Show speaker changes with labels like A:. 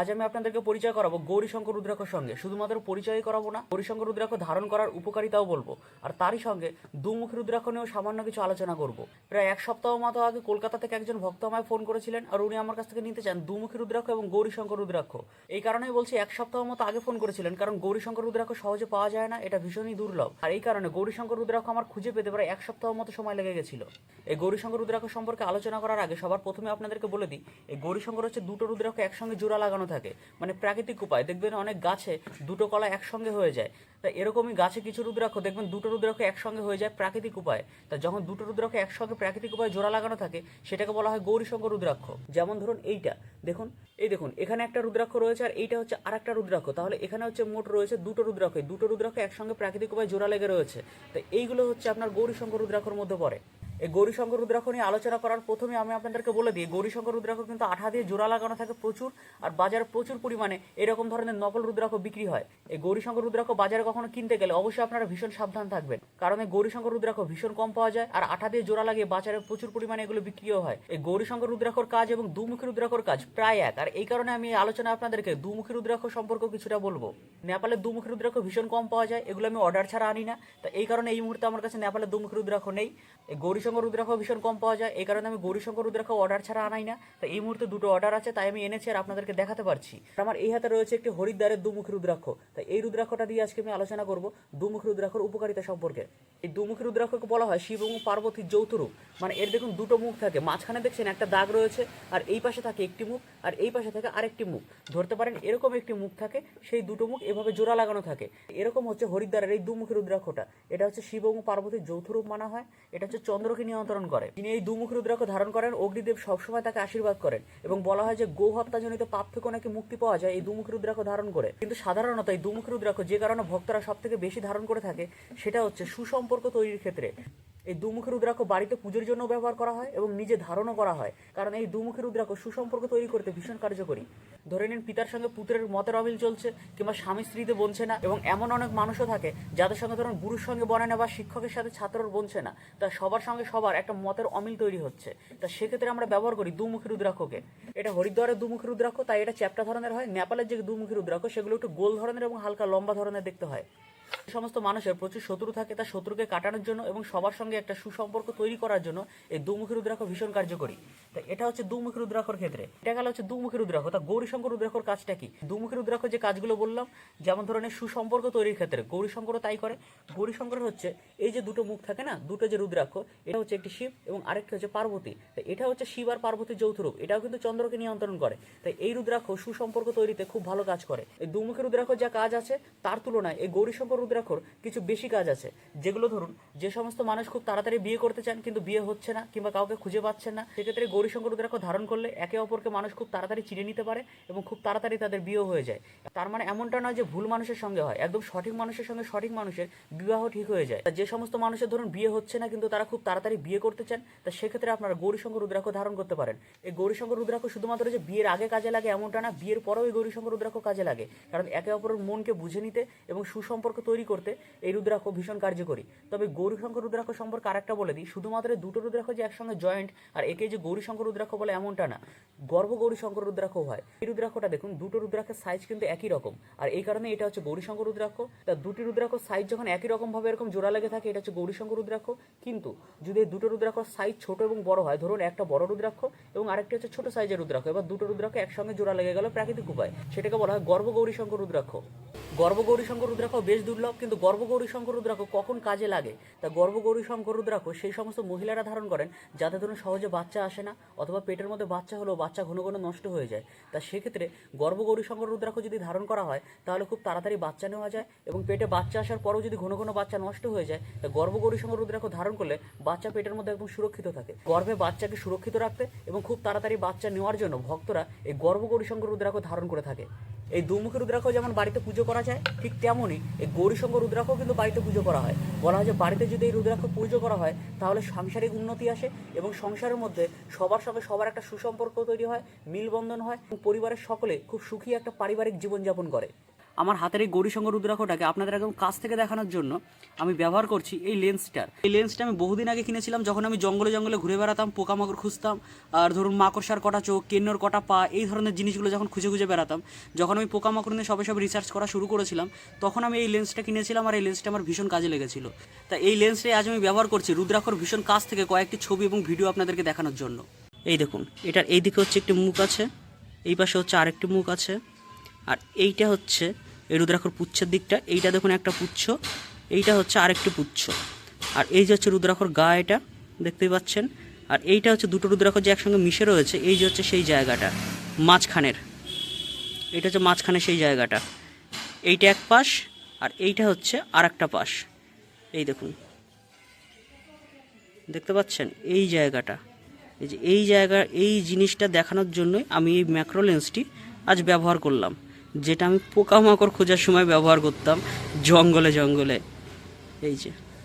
A: আজ আমি আপনাদেরকে পরিচয় করাবো গৌরীশঙ্কর রুদ্রাক্ষর সঙ্গে। শুধুমাত্র পরিচয়ই করাবো না, গৌরীশঙ্কর রুদ্রাক্ষ ধারণ করার উপকারিতাও বলব। আর তারই সঙ্গে দুমুখী রুদ্রাক্ষ নিয়েও সামান্য কিছু আলোচনা করব। প্রায় এক সপ্তাহ মতো আগে কলকাতা থেকে একজন ভক্ত আমায় ফোন করেছিলেন আর উনি আমার কাছ থেকে নিতে চান দুমুখী রুদ্রাক্ষ এবং গৌরীশঙ্কর রুদ্রাক্ষ। এই কারণেই বলছি এক সপ্তাহ মতো আগে ফোন করেছিলেন, কারণ গৌরীশঙ্কর রুদ্রাক্ষ সহজে পাওয়া যায় না, এটা ভীষণই দুর্লভ। আর এই কারণে গৌরীশঙ্কর রুদ্রাক্ষ আমার খুঁজে পেতে প্রায় এক সপ্তাহ মতো সময় লেগে গেছিল। এই গৌরীশঙ্কর রুদ্রাক্ষ সম্পর্কে আলোচনা করার আগে সবার প্রথমে আপনাদেরকে বলে দিই, এই গৌরীশঙ্কর হচ্ছে দুটো রুদ্রাক্ষ একসঙ্গে জোড়া লাগানো থাকে। মানে প্রাকৃতিক উপায়। দেখবেন অনেক গাছে দুটো কলা একসঙ্গে হয়ে যায়। তা এরকমই গাছে কিছু রুদ্রাক্ষ, দেখবেন দুটো রুদ্রাক্ষ একসঙ্গে হয়ে যায় প্রাকৃতিক উপায়। তা যখন দুটো রুদ্রাক্ষ একসঙ্গে প্রাকৃতিক উপায়ে জোড়া লাগানো থাকে, সেটাকে বলা হয় গৌরীশঙ্কর রুদ্রাক্ষ। যেমন ধরুন এইটা। দেখুন, এই দেখুন, এখানে একটা রুদ্রাক্ষ রয়েছে আর এইটা হচ্ছে আর একটা রুদ্রাক্ষ। তাহলে এখানে হচ্ছে মোট রয়েছে দুটো রুদ্রাক্ষ দুটো রুদ্রাক্ষ একসঙ্গে প্রাকৃতিক উপায়ে জোড়া লেগে রয়েছে। তো এইগুলো হচ্ছে আপনার গৌরীশঙ্কর রুদ্রাক্ষর মধ্যে পড়ে। এই গৌরীশঙ্কর রুদ্রাক্ষ নিয়ে আলোচনা করার প্রথমে আমি আপনাদেরকে বলে দিই, গৌরীশঙ্কর রুদ্রাক্ষ কিন্তু আঠা দিয়ে জোড়া লাগানো থাকে প্রচুর, আর বাজারে প্রচুর পরিমাণে এরকম ধরনের নকল রুদ্রাক্ষ বিক্রি হয়। এই গৌরীশঙ্কর রুদ্রাক্ষ বাজারে কখনো কিনতে গেলে অবশ্যই আপনারা ভীষণ সাবধান থাকবেন, কারণ এই গৌরীশঙ্কর রুদ্রাক্ষ ভীষণ কম পাওয়া যায়, আর আঠা দিয়ে জোড়া লাগিয়ে বাজারে প্রচুর পরিমাণে এগুলো বিক্রিও হয়। এই গৌরীশঙ্কর রুদ্রাক্ষর কাজ এবং দুমুখী রুদ্রাক্ষর কাজ প্রায় এক, আর এই কারণে আমি এই আলোচনা আপনাদেরকে দুমুখী রুদ্রাক্ষ সম্পর্কে কিছুটা বলব। নেপালের দুমুখী রুদ্রাক্ষ ভীষণ কম পাওয়া যায়, এগুলো আমি অর্ডার ছাড়া আনি না, তা এই কারণে এই মুহূর্তে আমার কাছে নেপালের দুমুখী রুদ্রাক্ষ নেই। এই গৌরীশঙ্কর রুদ্রাক্ষ ভীষণ কম পাওয়া যায়। এই কারণে আমি গৌরীশঙ্কর রুদ্রাক্ষ অর্ডার ছাড়া আনাই না। তা এই মুহূর্তে দুটো অর্ডার আছে, তাই আমি এনেছি আর আপনাদেরকে দেখাতে পারছি। আমার এই হাতে রয়েছে একটি হরিদ্বারের দুমুখী রুদ্রাক্ষ। তাই এই রুদ্রাক্ষটা দিয়ে আজকে আমি আলোচনা করব দুমুখী রুদ্রাক্ষর উপকারিতা সম্পর্কে। এই দুমুখী রুদ্রাক্ষকে বলা হয় শিব এবং পার্বতীর যৌথ রূপ। মানে এর দেখুন দুটো মুখ থাকে। মাঝখানে দেখছেন একটা দাগ রয়েছে আর এই পাশে থাকে একটি মুখ আর এই পাশে থাকে আরেকটি মুখ। ধরতে পারেন এরকম একটি মুখ থাকে, সেই দুটো মুখ এভাবে জোড়া লাগানো থাকে। এরকম হচ্ছে হরিদ্বারের এই দুমুখী রুদ্রাক্ষটা। এটা হচ্ছে শিব এবং পার্বতীর যৌথ রূপ মানা হয়। এটা হচ্ছে চন্দ্রকে নিয়ন্ত্রণ করে। তিনি এই দুমুখী রুদ্রাক্ষ ধারণ করেন, অগ্নিদেব সবসময় তাকে আশীর্বাদ করেন এবং বলা হয় যে গো হত্যাজনিত পাপ থেকে নাকি মুক্তি পাওয়া যায় এই দুমুখী রুদ্রাক্ষ ধারণ করে। কিন্তু সাধারণত এই দুমুখী রুদ্রাক্ষ যে কারণে ভক্তরা সব থেকে বেশি ধারণ করে থাকে, সেটা হচ্ছে সুসম্পর্ক তৈরির ক্ষেত্রে। এই দুমুখী রুদ্রাক্ষ বাড়িতে পুজোর জন্য ব্যবহার করা হয় এবং নিজে ধারণও করা হয়। কারণ এই দুমুখী রুদ্রাক্ষ সুসম্পর্ক তৈরি করতে ভীষণ কার্যকরী। ধরে নিন, পিতার সঙ্গে পুত্রের মতের অমিল চলছে কিংবা স্বামী স্ত্রীতে বনছে না এবং এমন অনেক মানুষও থাকে যাদের সঙ্গে ধরুন গুরুর সঙ্গে বনে না বা শিক্ষকের সাথে ছাত্রর বনছে না। তা সবার সঙ্গে সবার একটা মতের অমিল তৈরি হচ্ছে। তা সেক্ষেত্রে আমরা ব্যবহার করি দুমুখী রুদ্রাক্ষকে। এটা হরিদ্বারের দুমুখী রুদ্রাক্ষ, তাই এটা চ্যাপ্টা ধরনের হয়। নেপালের যে দুমুখী রুদ্রাক্ষ, সেগুলো একটু গোল ধরনের এবং হালকা লম্বা ধরনের দেখতে হয়। সমস্ত মানুষের প্রচুর শত্রু থাকে তা শত্রুকে কাটানোর জন্য এবং সবার সঙ্গে একটা সুসম্পর্ক তৈরি করার জন্য এই দুমুখী রুদ্রাক্ষ ভীষণ কার্যকরী। তা এটা হচ্ছে দুমুখী রুদ্রাক্ষর ক্ষেত্রে। এটা গেল হচ্ছে দুমুখী রুদ্রাক্ষ। তা গৌরীশঙ্কর রুদ্রাক্ষর কাজটা কি? দুমুখী রুদ্রাক্ষ যে কাজগুলো বললাম, যেমন ধরনের সুসম্পর্ক তৈরির ক্ষেত্রে, গৌরীশঙ্করও তাই করে। গৌরীশঙ্কর হচ্ছে এই যে দুটো মুখ থাকে না, দুটো যে রুদ্রাক্ষ, এটা হচ্ছে একটি শিব এবং আরেকটি হচ্ছে পার্বতী। তা এটা হচ্ছে শিব আর পার্বতীর যৌথ রূপ। এটাও কিন্তু চন্দ্রকে নিয়ন্ত্রণ করে। তাই এই রুদ্রাক্ষ সুসম্পর্ক তৈরিতে খুব ভালো কাজ করে। এই দুমুখী রুদ্রাক্ষ যা কাজ আছে, তার তুলনায় এই গৌরীশঙ্কর রুদ্রাক্ষর কিছু বেশি কাজ আছে। যেগুলো ধরুন, যে সমস্ত মানুষ খুব তাড়াতাড়ি বিয়ে করতে চান কিন্তু বিয়ে হচ্ছে না কিংবা কাউকে খুঁজে পাচ্ছেন না, সেক্ষেত্রে গৌরীশঙ্কর রুদ্রাক্ষ ধারণ করলে একে অপরকে মানুষ খুব তাড়াতাড়ি চিনে নিতে পারে এবং খুব তাড়াতাড়ি তাদের বিয়ে হয়ে যায়। তার মানে এমনটা নয় যে ভুল মানুষের সঙ্গে হয়, একদম সঠিক মানুষের সঙ্গে সঠিক মানুষের বিবাহ ঠিক হয়ে যায়। যে সমস্ত মানুষের ধরুন বিয়ে হচ্ছে না কিন্তু তারা খুব তাড়াতাড়ি বিয়ে করতে চান, তা সেক্ষেত্রে আপনারা গৌরীশঙ্কর রুদ্রাক্ষ ধারণ করতে পারেন। এই গৌরীশঙ্কর রুদ্রাক্ষ শুধুমাত্র যে বিয়ের আগে কাজে লাগে এমনটা না, বিয়ের পরেও এই গৌরীশঙ্কর রুদ্রাক্ষ কাজে লাগে। কারণ একে অপরের মনকে বুঝে নিতে এবং সুসম্পর্ক তৈরি করতে এই রুদ্রাক্ষ ভীষণ কার্যকরী। তবে গৌরীশঙ্কর রুদ্রাক্ষ সম্পর্কে আরেকটা বলে দিই, শুধুমাত্র দুটো রুদ্রাক্ষ যে একসঙ্গে জয়েন্ট আর একে যে গৌরীশঙ্কর রুদ্রাক্ষ বলে এমনটা না, গর্ভ গৌরীশঙ্কর রুদ্রাক্ষ হয়। এই রুদ্রাক্ষটা দেখুন, দুটো রুদ্রাক্ষের সাইজ কিন্তু একই রকম, আর এই কারণে এটা হচ্ছে গৌরীশঙ্কর রুদ্রাক্ষ। তা দুটি রুদ্রাক্ষ সাইজ যখন একই রকম ভাবে এরকম জোড়া লেগে থাকে, এটা হচ্ছে গৌরীশঙ্কর রুদ্রাক্ষ। কিন্তু যদি দুটো রুদ্রাক্ষ সাইজ ছোট এবং বড় হয়, ধরুন একটা বড় রুদ্রাক্ষ এবং আরেকটি হচ্ছে ছোট সাইজের রুদ্রাক্ষ, এবার দুটো রুদ্রাক্ষ একসঙ্গে জোড়া লেগে গেল প্রাকৃতিক উপায়। সেটাকে বলা হয় গর্ভ রুদ্রাক্ষ। গর্ভ গৌরীশঙ্কর রুদ্রাক্ষ বেশ দুর্লভ, কিন্তু গর্ভ গৌরীশঙ্কর রুদ্রাক্ষ কখন কাজে লাগে? তা গর্ভ গৌরীশঙ্কর রুদ্রাক্ষ সেই সমস্ত মহিলারা ধারণ করেন যাদের ধরুন সহজে বাচ্চা আসে না, অথবা পেটের মধ্যে বাচ্চা হলেও বাচ্চা ঘন ঘন নষ্ট হয়ে যায়। তা সেক্ষেত্রে গর্ভ গৌরীশঙ্কর রুদ্রাক্ষ যদি ধারণ করা হয়, তাহলে খুব তাড়াতাড়ি বাচ্চা নেওয়া যায় এবং পেটে বাচ্চা আসার পরেও যদি ঘন ঘন বাচ্চা নষ্ট হয়ে যায়, তা গর্ভ গৌরীশঙ্কর রুদ্রাক্ষ ধারণ করলে বাচ্চা পেটের মধ্যে একদম সুরক্ষিত থাকে। গর্ভে বাচ্চাকে সুরক্ষিত রাখতে এবং খুব তাড়াতাড়ি বাচ্চা নেওয়ার জন্য ভক্তরা এই গর্ভ গৌরীশঙ্কর রুদ্রাক্ষ ধারণ করে থাকে। এই দুমুখী রুদ্রাক্ষ যেমন বাড়িতে পুজো করা যায়, ঠিক তেমনই এই গৌরীশঙ্কর রুদ্রাক্ষ কিন্তু বাড়িতে পুজো করা হয়। বলা হয় যে বাড়িতে যদি এই রুদ্রাক্ষ পুজো করা হয়, তাহলে সাংসারিক উন্নতি আসে এবং সংসারের মধ্যে সবার সঙ্গে সবার একটা সুসম্পর্ক তৈরি হয়, মিলবন্ধন হয় এবং পরিবারের সকলে খুব সুখী একটা পারিবারিক জীবনযাপন করে। আমার হাতের এই গৌরীশঙ্কর রুদ্রাক্ষটাকে আপনাদের একদম কাছ থেকে দেখানোর জন্য আমি ব্যবহার করছি এই লেন্সটার। এই লেন্সটা আমি বহুদিন আগে কিনেছিলাম, যখন আমি জঙ্গলে জঙ্গলে ঘুরে বেড়াতাম, পোকামাকড় খুঁজতাম, আর ধরুন মাকড়সার কটা চোখ, কেন্নর কটা পা, এই ধরনের জিনিসগুলো যখন খুঁজে খুঁজে বেড়াতাম, যখন আমি পোকামাকড় নিয়ে সবে সবে রিসার্চ করা শুরু করেছিলাম, তখন আমি এই লেন্সটা কিনেছিলাম আর এই লেন্সটা আমার ভীষণ কাজে লেগেছিল। তা এই লেন্সটাই আজ আমি ব্যবহার করছি রুদ্রাক্ষর ভীষণ কাছ থেকে কয়েকটি ছবি এবং ভিডিও আপনাদেরকে দেখানোর জন্য। এই দেখুন, এটার এই দিকে হচ্ছে একটি মুখ আছে, এই পাশে হচ্ছে আরেকটি মুখ আছে। আর এইটা হচ্ছে, এই রুদ্রাক্ষর পুচ্ছের দিকটা, এইটা দেখুন একটা পুচ্ছ, এইটা হচ্ছে আরেকটি পুচ্ছ। আর এই যে হচ্ছে রুদ্রাক্ষর গা এটা, দেখতেই পাচ্ছেন। আর এইটা হচ্ছে দুটো রুদ্রাক্ষর যে একসঙ্গে মিশে রয়েছে, এই যে হচ্ছে সেই জায়গাটা, মাঝখানের। এটা হচ্ছে মাঝখানে সেই জায়গাটা। এইটা এক পাশ, আর এইটা হচ্ছে আর একটা পাশ। এই দেখুন। দেখতে পাচ্ছেন? এই জায়গাটা। এই যে এই জায়গা, এই জিনিসটা দেখানোর জন্যই আমি এই ম্যাক্রো লেন্সটি আজ ব্যবহার করলাম। যেটা আমি পোকামাকড় খোঁজার সময় ব্যবহার করতাম জঙ্গলে জঙ্গলে। এই যে।